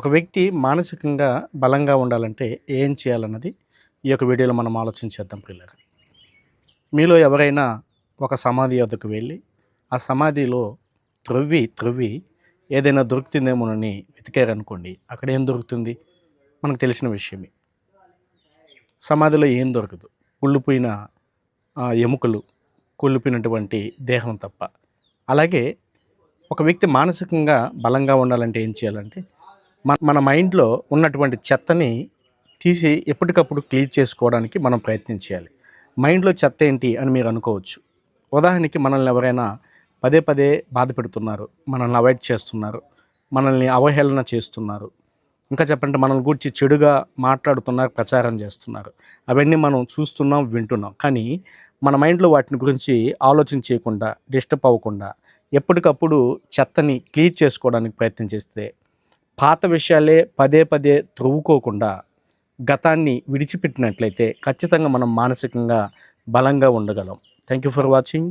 ఒక వ్యక్తి మానసికంగా బలంగా ఉండాలంటే ఏం చేయాలన్నది ఈ యొక్క వీడియోలో మనం ఆలోచించేద్దాం పిల్లలు మీలో ఎవరైనా ఒక సమాధి వద్దకు వెళ్ళి ఆ సమాధిలో త్రవ్వి త్రవ్వి ఏదైనా దొరుకుతుందేమోనని వెతికారనుకోండి అక్కడ ఏం దొరుకుతుంది? మనకు తెలిసిన విషయమే. సమాధిలో ఏం దొరకదు? కుళ్ళిపోయిన ఎముకలు కుళ్ళిపోయినటువంటి దేహం తప్ప. అలాగే ఒక వ్యక్తి మానసికంగా బలంగా ఉండాలంటే ఏం చేయాలంటే మన మన మైండ్లో ఉన్నటువంటి చెత్తని తీసి ఎప్పటికప్పుడు క్లీన్ చేసుకోవడానికి మనం ప్రయత్నం చేయాలి. మైండ్లో చెత్త ఏంటి అని మీరు అనుకోవచ్చు. ఉదాహరణకి మనల్ని ఎవరైనా పదే పదే బాధ పెడుతున్నారు మనల్ని అవాయిడ్ చేస్తున్నారు మనల్ని అవహేళన చేస్తున్నారు. ఇంకా చెప్పంటే మనల్ని గురించి చెడుగా మాట్లాడుతున్నారు ప్రచారం చేస్తున్నారు. అవన్నీ మనం చూస్తున్నాం వింటున్నాం. కానీ మన మైండ్లో వాటిని గురించి ఆలోచన చేయకుండా డిస్టర్బ్ అవ్వకుండా ఎప్పటికప్పుడు చెత్తని క్లీన్ చేసుకోవడానికి ప్రయత్నం చేస్తే పాత విషయాలే పదే పదే త్రువ్వుకోకుండా గతాన్ని విడిచిపెట్టినట్లయితే ఖచ్చితంగా మనం మానసికంగా బలంగా ఉండగలం. Thank you for watching